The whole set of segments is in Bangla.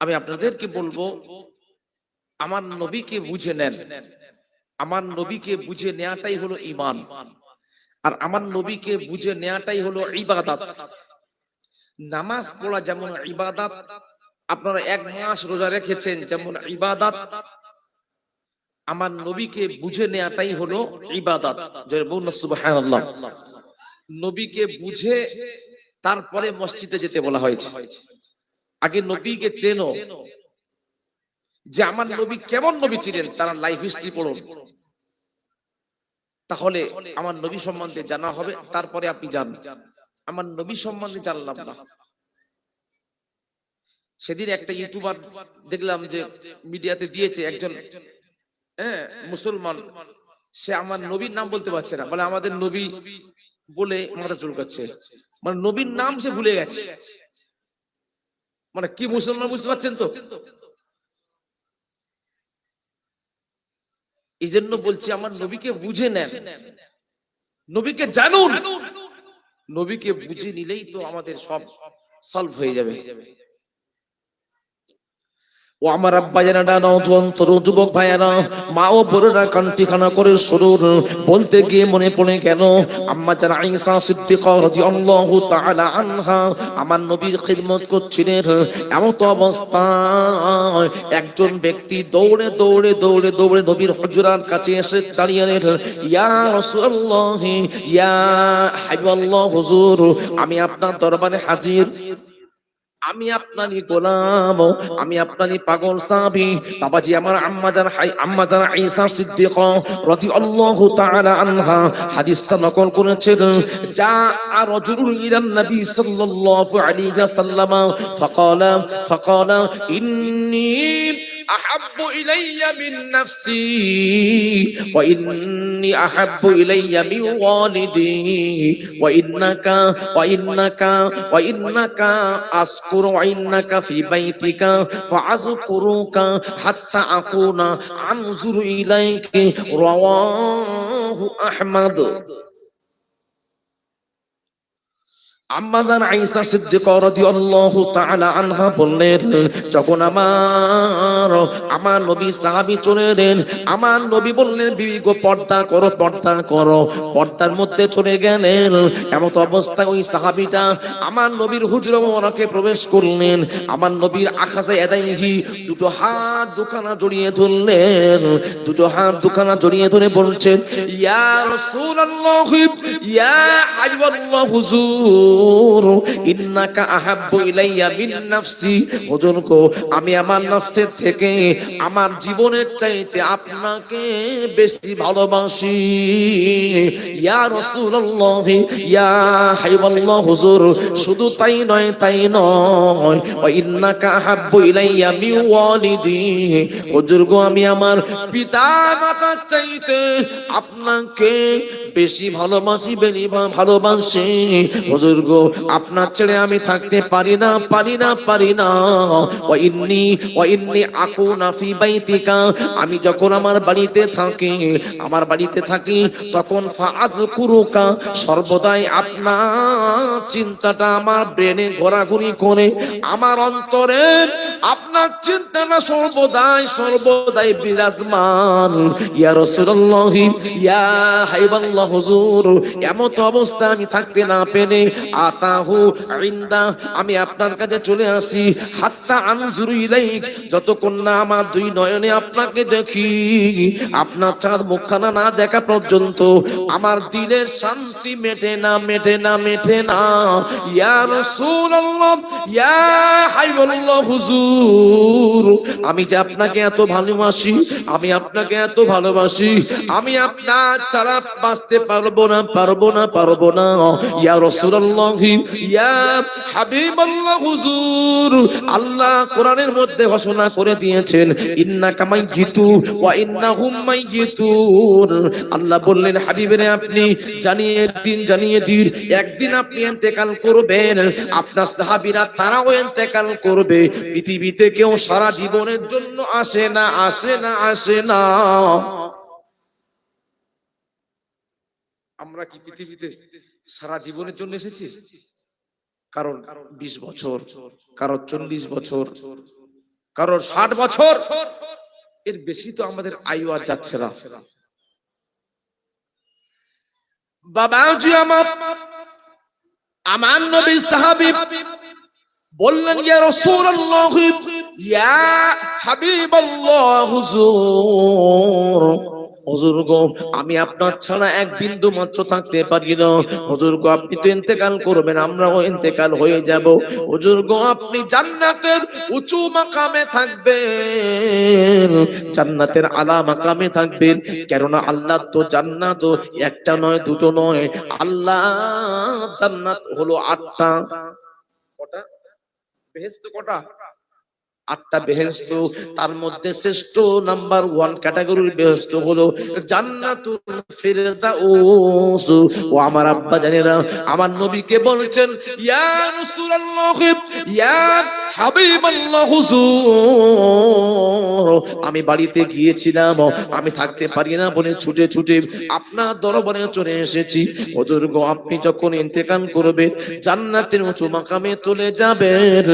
আমি আপনাদেরকে বলব, আমার নবীকে বুঝে নেন। আমার নবীকে বুঝে নেওয়াটাই হলো ইমান আর আমার নবীকে বুঝে নেওয়াটাই হলো ইবাদাত। নামাজ পড়া যেমন ইবাদাত, আপনারা এক মাস রোজা রেখেছেন যেমন ইবাদাত। আমার নবীকে বুঝে নেওয়াটাই হলো ইবাদাত। নবীকে বুঝে তারপরে মসজিদে যেতে বলা হয়েছে। আগে নবীকে চেনো যে আমার নবী কেমন নবী ছিলেন? তারা লাইফ হিস্ট্রি পড়ুন। তাহলে আমার নবী সম্বন্ধে জানা হবে তারপরে আপনি জান আমার নবী সম্বন্ধে জানলাম না। সেদিন একটা ইউটিউবার দেখলাম যে মিডিয়াতে দিয়েছে একজন হ্যাঁ মুসলমান। সে আমার নবীর নাম বলতে পারছে না। বলে আমাদের নবী বলে মাথা চুলকাচ্ছে মানে নবীর নাম সে ভুলে গেছে। মানে কি মুসলমান বুঝতে পারছেন তো? এই জন্য বলছি আমার নবীকে বুঝে নেন। নবীকে জানুন। নবীকে বুঝে নিলেই তো আমাদের সব সলভ হয়ে যাবে। ও আমার আব্বা জানাটা নজন তোর যুবক ভাইয়ারা, মা ও বোনেরা কান্তিখানা করে শুরুর বলতে গিয়ে মনে পড়ে গেল আম্মা জান আয়েশা সিদ্দিকা রাদিয়াল্লাহু তাআলা আনহা আমার নবীর খিদমত করছিলেন। এমন তো অবস্থায় একজন ব্যক্তি দৌড়ে দৌড়ে দৌড়ে দৌড়ে নবীর হুজরার কাছে এসে দাঁড়িয়ে ইয়া রাসূলুল্লাহ, ইয়া হাবিবাল্লাহ, হুজুর, আমি আপনার দরবারে হাজির। আমি আপনারই গোলাম, আমি আপনারই পাগল সাবি বাবাজি, আমার আম্মাজার হাই আম্মাজার ঈসা সিদ্দিক রাদিয়াল্লাহু তাআলা আনহা, হাদিসটা নকল করেছেন। যা রাজুলুন ইলান নবী সাল্লাল্লাহু আলাইহি ওয়াসাল্লাম, ফাকালা ফাকালা, ইন্নী أحب إلي من نفسي وإني أحب إلي من والدي. وإنك وإنك وإنك أذكر وإنك في بيتك فأذكرك حتى أكون أنظر إليك رواه أحمد. আনহা বললেন, যখন আমার আমার চলে আমার নবী বললেন পর্দা পর্দা পর্দার মধ্যে চলে গেলেন। এমন অবস্থায় ওই সাহাবীটা আমার নবীর হুজরা প্রবেশ করলেন। আমার নবীর আকাশে এদাইহি দুটো হাত দুখানা জড়িয়ে ধরলেন। দুটো হাত দুখানা জড়িয়ে ধরে বলছেন, ইয়া রাসূলুল্লাহ, ইয়া হাবিবাল্লাহ, হুজুর। হুজুর, ইন্নাকা আহাব্বু ইলাইয়া মিন নাফসি। হুজুর আমি আমার নফসের থেকে আমার জীবনের চাইতে আপনাকে বেশি ভালোবাসি। ইয়া রাসূলুল্লাহ, ইয়া হাবিবাল্লাহ, হুজুর, শুধু তাই নয় তাই নয়। ওয়া ইন্নাকা আহাব্বু ইলাইয়া মিন ওয়ালিদি। হুজুর গো, আমি আমার পিতা মাতার চাইতে আপনাকে বেশি ভালোবাসি বেশি ভালোবাসি হুজুর গো, আপনার ছেড়ে আমি থাকতে পারি না পারি না পারি না। ও ইন্নি ও ইন্নি আকুনা ফি বাইতিকা। আমি যখন আমার বাড়িতে থাকি, আমার বাড়িতে থাকি, তখন ফাজকুরুকা সর্বদাই আপনার চিন্তাটা আমার ব্রেনে ঘোরাঘুরি করে। আমার অন্তরে আপনার চিন্তাটা সর্বদাই সর্বদাই বিরাজমান। ইয়া রাসূলুল্লাহ, ইয়া হাইবাল্লাহ হুজুর, এমন তো অবস্থা আমি থাকতে না পেরে আতাহু ইন্দা, আমি আপনার কাছে চলে আসি। হাত্তা আনজুরু ইলাইক, যতক্ষণ না আমার দুই নয়নে আপনাকে দেখি, আপনার চাঁদ মুখখানা না দেখা পর্যন্ত আমার দিলের শান্তি মেটে না মেটে না মেটে না। ইয়া রাসূলুল্লাহ, ইয়া হাইবাল্লাহ হুজুর, আমি যে আপনাকে এত ভালোবাসি, আমি আপনাকে এত ভালোবাসি, আমি আপনার ছাড়া বাঁচতে পারব না পারব না পারব না। ইয়া রাসূলুল্লাহ, ইয়া হাবিবাল্লাহ, হুজুর। আল্লাহ কোরআনের মধ্যে ঘোষণা করে দিয়েছেন, ইন্নাকা মাইয়িতু ওয়া ইন্নাহুম মাইয়িতুন। আল্লাহ বললেন, হাবিবেরে আপনি জানিয়ে দিন জানিয়ে দিন, একদিন আপনি ইন্তেকাল করবেন। আপনার সাহাবীরা তারাও ইন্তেকাল করবে। পৃথিবীতে কেউ সারা জীবনের জন্য আসে না আসে না আসে না। আমরা কি পৃথিবীতে সারা জীবনের জন্য এসেছি কারণ বিশ বছর কারও চল্লিশ বছর কারণ ষাট বছর। এর বেশি তো আমাদের আয়ু আর যাচ্ছে না। বাবাজি আমার আমার নবী সাহাবী বললেন ইয়া রাসূলুল্লাহ ইয়া হাবিবাল্লাহ হুজুর হুজুর গো, আমি আপনার ছাড়া এক বিন্দু মাত্র থাকতে পারি না। হুজুর গো, আপনি তো ইন্তেকাল করবেন, আমরাও ইন্তেকাল হয়ে যাব। হুজুর গো, আপনি জান্নাতের উঁচু মাকামে থাকবেন, জান্নাতের আলা মাকামে থাকবেন। কেননা আল্লাহ তো জান্নাত একটা নয়, দুটো নয়। আল্লাহ জান্নাত হলো আটটা। কটা? বেহেস্ত কটা? আটটা বেহেস্ত তার মধ্যে শ্রেষ্ঠ নাম্বার ওয়ান ক্যাটাগরির বেহেস্ত হলো জান্নাতুল ও আমার আব্বা জানেরা, আমার নবীকে বলছেন, ইয়া রাসূলুল্লাহ, ইয়া আমি বাড়িতে গিয়েছিলাম, আমি থাকতে পারি না বলে ছুটে ছুটে আপনার দরবারে চলে এসেছি। হুজুর গো, আপনি যখন ইন্তেকাল করবেন জান্নাতের উঁচু মাকামে চলে যাবেন।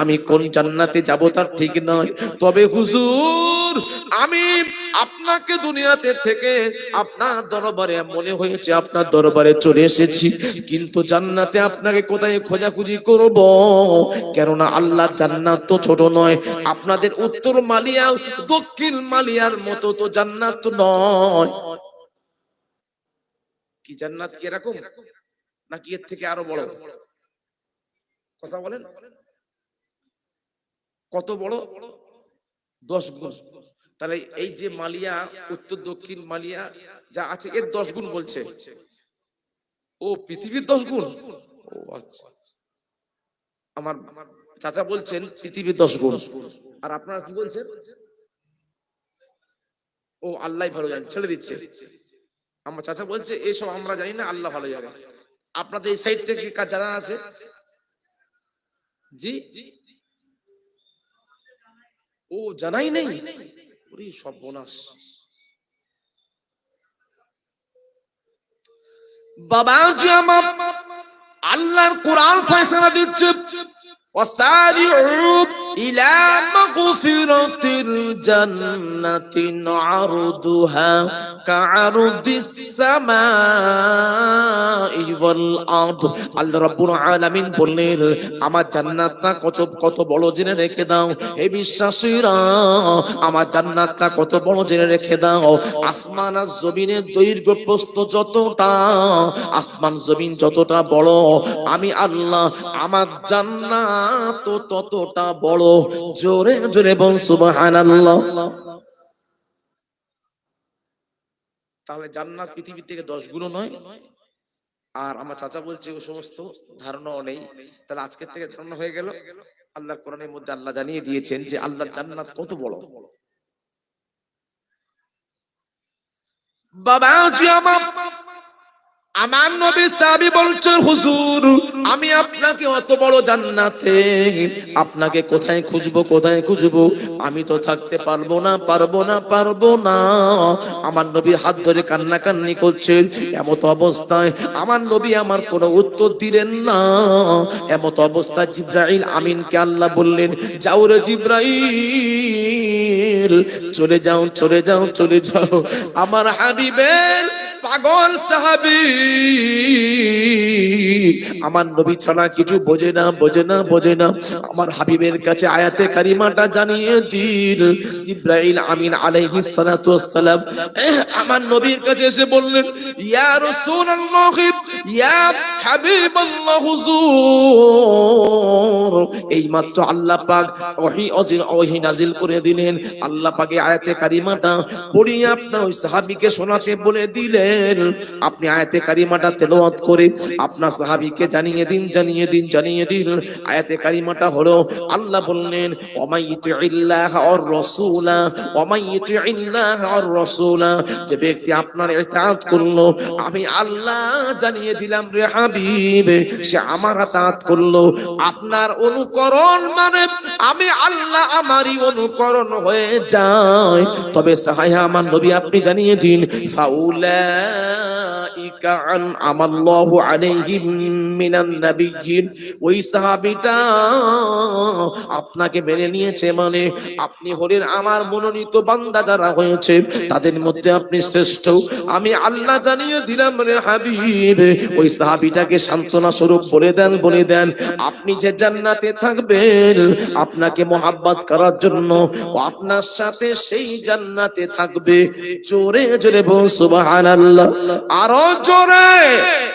আমি কোন জান্নাতে যাব তার ঠিক নয়। তবে হুজুর আমি আপনাকে দুনিয়াতে থেকে আপনার দরবারে মনে হয়েছে আপনার দরবারে চলে এসেছি, কিন্তু জান্নাতে আপনাকে কোথায় খোঁজাখুঁজি করব? কেননা আল্লাহ জান্নাত তো ছোট নয়, আপনাদের উত্তর মালিয়া, দক্ষিণ মালিয়ার মতো তো জান্নাত নয়। কি জান্নাত কি এরকম? নাকি এর থেকে আরও বড়? কথা বলেন। কত বড়? দশ গুণ। তাহলে এই যে মালিয়া, উত্তর, দক্ষিণ মালিয়া যা আছে, এর দশ গুণ বলছে। ও, পৃথিবীর দশ গুণ? ও আচ্ছা। আমার চাচা বলছেন, পৃথিবীর দশ গুণ। আর আপনারা কি বলছেন? ও, আল্লাহ ভালো জানে, ছেড়ে দিচ্ছে। আমার চাচা বলছে এইসব আমরা জানি না, আল্লাহ ভালো জানে। আপনাদের এই সাইড থেকে কার জানা আছে? জি জি? ও জানাই নেই? ওরে সর্বনাশ। বাবা জি আমার আল্লাহর কোরআন ফয়সালা দিচ্ছে। ওয়াসারিউ إلى مغفرة الجنة عرضها كعرض السماء والأرض আল্লাহ রাব্বুল আলামিন বললেন আমার জান্নাতটা কত কত বড় জেনে রেখে দাও হে বিশ্বাসীরা আমার জান্নাতটা কত বড় জেনে রেখে দাও আসমান আর জমিনের দৈর্ঘ্য প্রস্থ যতটা আসমান জমিন যতটা বড় আমি আল্লাহ আমার জান্নাত তো ততটা বড় জোরে জোরে বল, সুবহানাল্লাহ। তাহলে জান্নাত পৃথিবী থেকে দশ গুণ নয়। আর আমার চাচা বলছে, ও সমস্ত ধারণাও নেই। তাহলে আজকের থেকে ধারণা হয়ে গেল। আল্লাহ কোরআনের মধ্যে আল্লাহ জানিয়ে দিয়েছেন যে আল্লাহ জান্নাত কত বড়। বাবা আমার নবী সাহাবী বলছেন, হুজুর, আমি আপনাকে অত বড় জান্নাতে আপনাকে কোথায় খুঁজবো কোথায় খুঁজবো? আমি তো থাকতে পারব না পারব না পারব না। আমার নবী হাত ধরে কান্না কান্নি করছেন, এমত অবস্থায় আমার নবী আমার কোনো উত্তর দিলেন না। এমত অবস্থায় জিব্রাইল আমিনকে আল্লাহ বললেন, যাও রে জিব্রাইল, চলে যাও চলে যাও চলে যাও। আমার হাবিবের পাগল সাহাবি। আমার নবী ছাড়া কিছু বোঝে না বোঝে না বোঝে না। আমার হাবিবের কাছে আয়াতে কারিমাটা জানিয়ে দিন। ইব্রাহিম আমিন আলাইহি সালাতু আমার নবীর কাছে এসে বললেন, ইয়া রাসূলুল্লাহ আয়াতে কারিমাটা আপনি আয়াতে কারিমাটা করে আপনার জানিয়ে দিন জানিয়ে দিন জানিয়ে দিন। আয়াতে কারিমাটা হলো, আল্লাহ বললেন যে ব্যক্তি আপনার করল, আমি আল্লাহ জানিয়ে দিলাম, রে হাবিব, সে আমার তাঁত করল। আপনার অনুকরণ মানে আমি আল্লাহ আমারই অনুকরণ হয়ে যায় তবে সাহায্য আমার নবী আপনি জানিয়ে দিন আপনাকে মেনে নিয়েছে মানে আপনি হলেন আমার মনোনীত বান্দা যারা হয়েছে, তাদের মধ্যে আপনি শ্রেষ্ঠ। আমি আল্লাহ জানিয়ে দিলাম রে হাবিব। ওই সাহাবিটাকে সান্ত্বনা স্বরূপ বলে দেন বলে দেন, আপনি যে জান্নাতে থাকবেন, আপনাকে মোহাব্বত করার জন্য আপনার সাথে সেই জান্নাতে থাকবে। জোরে জোরে বল, সুবহানাল্লাহ। আরও জোরে।